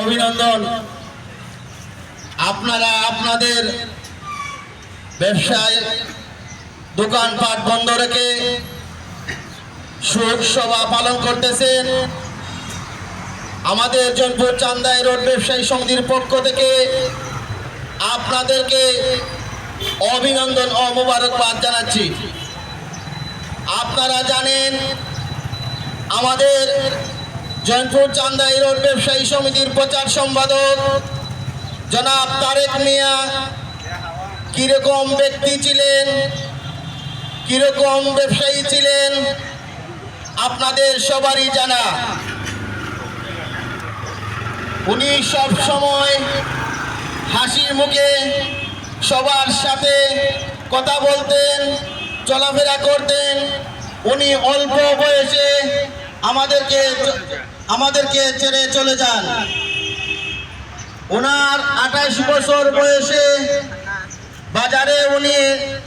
অভিনন্দন। আপনারা আপনাদের ব্যবসায় দোকানপাট বন্ধ রেখে শোক সভা পালন করতেছেন। আমাদের জনপুর চান্দাই রোড ব্যবসায়ী সমিতির পক্ষ থেকে আপনাদেরকে অভিনন্দন ও মোবারকবাদ জানাচ্ছি। আপনারা জানেন, আমাদের জয়পুর চান্দাই রোড ব্যবসায়ী সমিতির প্রচার সম্পাদক। জনাব তারেক মিয়া, কীরকম ব্যক্তি ছিলেন? কীরকম ব্যবসায়ী ছিলেন? আপনাদের সবারই জানা। উনি সব সময় হাসির মুখে সবার সাথে কথা বলতেন, চলাফেরা করতেন। উনি অল্প বয়সে আমাদেরকে আমাদেরকে ছেড়ে চলে যান। ওনার আঠাশ বছর বয়সে বাজারে উনি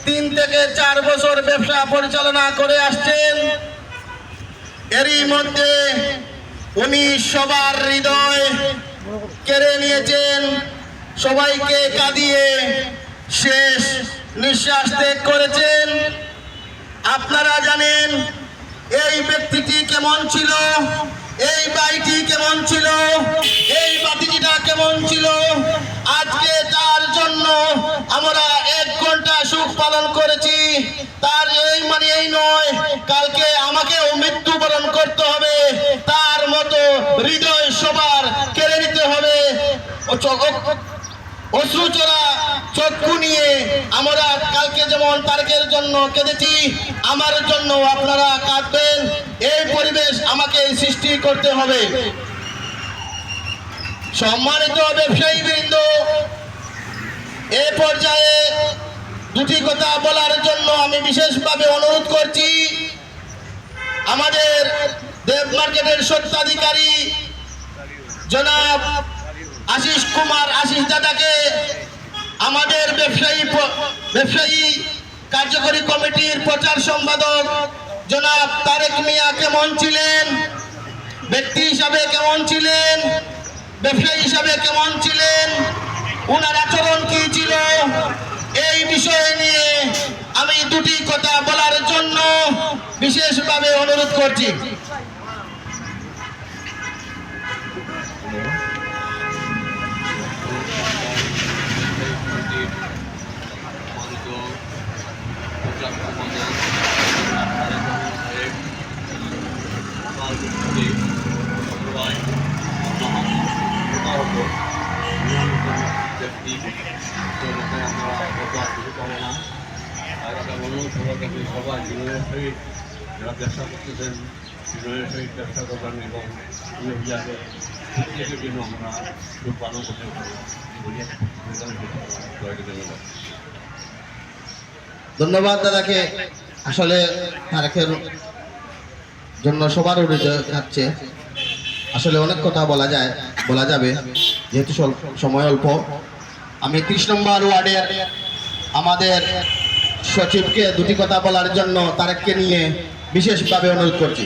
তিন থেকে চার বছর ব্যবসা পরিচালনা করে আসছেন। এরই মধ্যে উনি সবার হৃদয় কেড়ে নিয়েছেন। সবাইকে কাঁদিয়ে শেষ নিঃশ্বাস ত্যাগ করেছেন। আপনারা জানেন, এই ব্যক্তিটি কেমন ছিল? কেমন ছিল? এই বাতিটিটা কেমন ছিল? আজকে তার জন্য আমরা এক ঘণ্টা সুখ পালন করেছি। তার এই মানে এই নয়, কালকে আমাকেও মৃত্যুবরণ করতে হবে। তার মতো হৃদয় সবার কেড়ে নিতে হবে। অশ্রুচরা চক্ষু নিয়ে আমরা কালকে যেমন তারকের জন্য কেঁদেছি, আমার জন্য আপনারা কাঁদবেন। এই পরিবেশ আমাকে সৃষ্টি করতে হবে। সম্মানিত ব্যবসায়ী বৃন্দ, এ পর্যায়ে দুটি কথা বলার জন্য আমি বিশেষভাবে অনুরোধ করছি। আমাদের দেব মার্কেটের সত্ত্বাধিকারী জনাব আশিস কুমার আশিস দাদাকে আমাদের ব্যবসায়ী ব্যবসায়ী কার্যকরী কমিটির প্রচার সম্পাদক জনাব তারেক মিয়া কেমন ছিলেন? ব্যক্তি হিসাবে কেমন ছিলেন? ব্যবসায়ী হিসাবে কেমন ছিলেন? ওনার আচরণ কি ছিল? এই বিষয় নিয়ে আমি দুটি কথা বলার জন্য বিশেষভাবে অনুরোধ করছি। সম্মানিত প্রচার সবাই বিনয়ের সহিত যারা ব্যবসা করতেছেন বিনয়ের সহিত ব্যবসা করবেন এবং প্রত্যেকের জন্য আমরা সুখ পালন করতে পারি ধন্যবাদ ধন্যবাদ দাদাকে। আসলে তারেকের জন্য সবার উড়ে যাচ্ছে আসলে অনেক কথা বলা যায়, বলা যাবে, যেহেতু সময় অল্প। আমি ত্রিশ নম্বর ওয়ার্ডের আমাদের সচিবকে দুটি কথা বলার জন্য তারেককে নিয়ে বিশেষভাবে অনুরোধ করছি।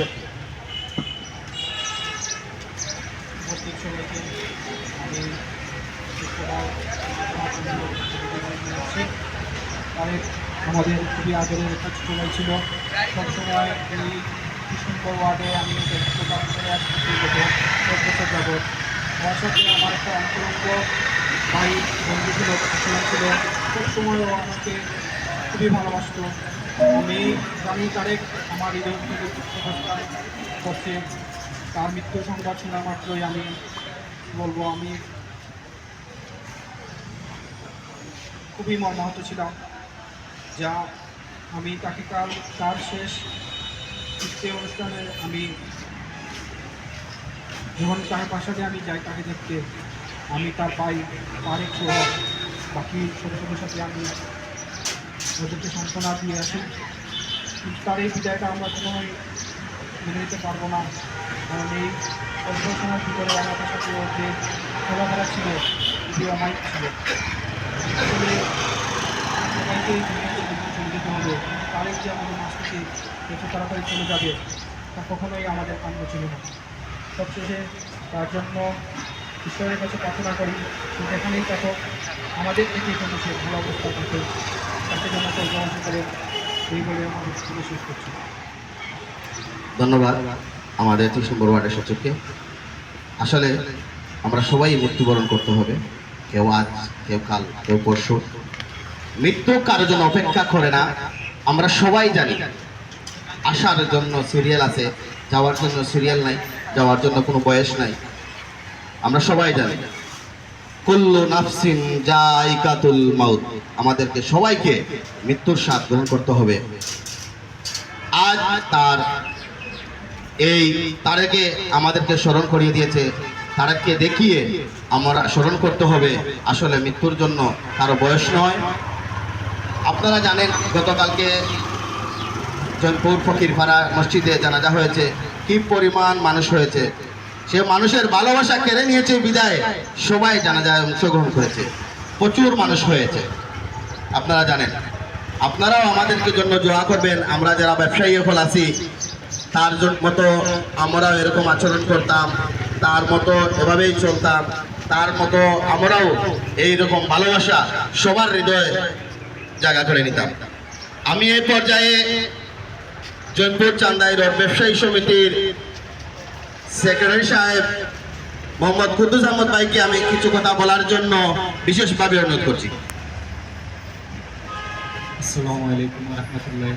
আমাদের খুবই আদরের একটা ছোটো ভাই ছিল। সবসময় এই কৃষ্ণপুর ওয়ার্ডে আমি আমার একটা অন্তরঙ্গ ভাই, বন্ধু ছিল সবসময় আমাকে খুবই ভালোবাসত। আমি জানি তারেক আমার হৃদয় থেকে দুঃখপ্রকাশ করছে। তার মৃত্যু সংবাদ শোনা মাত্রই আমি। বলব, আমি খুবই মর্মাহত ছিলাম। যা আমি তাকে কাল, তার শেষ কৃত্য অনুষ্ঠানে আমি যখন তার বাসাতে আমি যাই তাকে দেখতে, আমি তার পাই সহ বাকি সদস্যদের সাথে আমি ওদেরকে সান্ত্বনা দিয়ে আসি। তার এই বিদায়টা আমরা কোনোই মেনে নিতে পারব না। কারণ এই অল্প ভিতরে সাথে ওর যে খেলাধুলা ছিল, এটি অমায়িক ছিল। আসলে সবাইকে চলে যেতে হবে। তারেক যে আমাদের থেকে যত তাড়াতাড়ি চলে যাবে, তা কখনোই আমাদের কাম্য ছিল না। সবশেষে তার জন্য ঈশ্বরের কাছে প্রার্থনা করি, যে যেখানেই থাকুক, আমাদের থেকে যেন সে ভালো অবস্থা থাকে করে ধন্যবাদ আমাদের তিন ওয়ার্ডের সচিবকে। আসলে আমরা সবাই মৃত্যুবরণ করতে হবে, কেউ আজ, কেউ কাল, কেউ পরশু। মৃত্যু কারোর জন্য অপেক্ষা করে না, আমরা সবাই জানি। আসার জন্য সিরিয়াল আছে, যাওয়ার জন্য সিরিয়াল নাই, যাওয়ার জন্য কোনো বয়স নাই। আমরা সবাই জানি। কুল্লু নাফসিন জাইকাতুল মাউত। আমাদেরকে সবাইকে মৃত্যুর স্বাদ গ্রহণ করতে হবে। আজ তার এই তারেকে আমাদেরকে স্মরণ করিয়ে দিয়েছে। তারেককে দেখিয়ে আমরা স্মরণ করতে হবে, আসলে মৃত্যুর জন্য কারও বয়স নয়। আপনারা জানেন, গতকালকে জয়পুর ফকিরপাড়া মসজিদে জানাজা হয়েছে। কি পরিমাণ মানুষ হয়েছে। সে মানুষের ভালোবাসা কেড়ে নিয়েছে বিদায়। সবাই জানাজায় অংশগ্রহণ করেছে। প্রচুর মানুষ হয়েছে। আপনারা জানেন। আপনারাও আমাদেরকে জন্য দোয়া করবেন। আমরা যারা ব্যবসায়ী হল আছি, তার জন- মতো আমরাও এরকম আচরণ করতাম। তার মতো এভাবেই চলতাম। তার মতো আমরাও এই রকম ভালোবাসা সবার হৃদয়ে জায়গা করে নিতাম। আমি এই পর্যায়ে জয়পুর চান্দাই ব্যবসায়ী সমিতির সেক্রেটারি সাহেব, মোহাম্মদ কুদ্দুস আহমদ ভাইকে আমি কিছু কথা বলার জন্য বিশেষভাবে অনুরোধ করছি। আসসালামু আলাইকুম রহমতুল্লাহ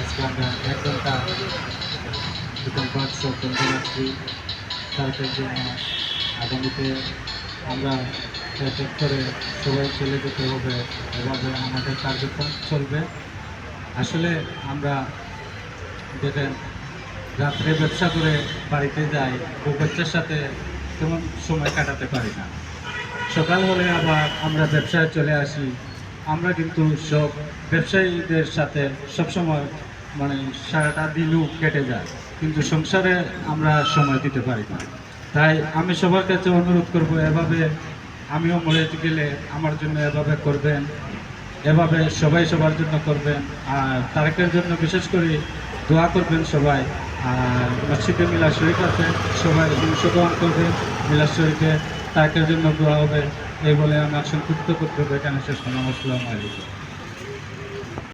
আজকে আমরা এক ঘণ্টা দোকান পাট রাখছি তাদের জন্য আগামীতে আমরা এক করে সবাই চলে যেতে হবে, এভাবে আমাদের কার্যক্রম চলবে। আসলে আমরা দেখেন রাত্রে ব্যবসা করে বাড়িতে যাই ও বাচ্চার সাথে তেমন সময় কাটাতে পারি না। সকাল হলে আবার আমরা ব্যবসায় চলে আসি। আমরা কিন্তু সব ব্যবসায়ীদের সাথে সবসময় মানে সারাটা দিনও কেটে যায়, কিন্তু সংসারে আমরা সময় দিতে পারি না। তাই আমি সবার কাছে অনুরোধ করব, এভাবে আমিও মরে গেলে আমার জন্য এভাবে করবেন, এভাবে সবাই সবার জন্য করবেন, আর তারেকের জন্য বিশেষ করে দোয়া করবেন সবাই। আর মসজিদে মিলা শরীফ আছে, সবাই অংশগ্রহণ করবে মিলা শরীফে তারেকের জন্য দোয়া হবে, এই বলে আমার সংক্ষিপ্ত করতে হবে। এখানে শেষ করলাম।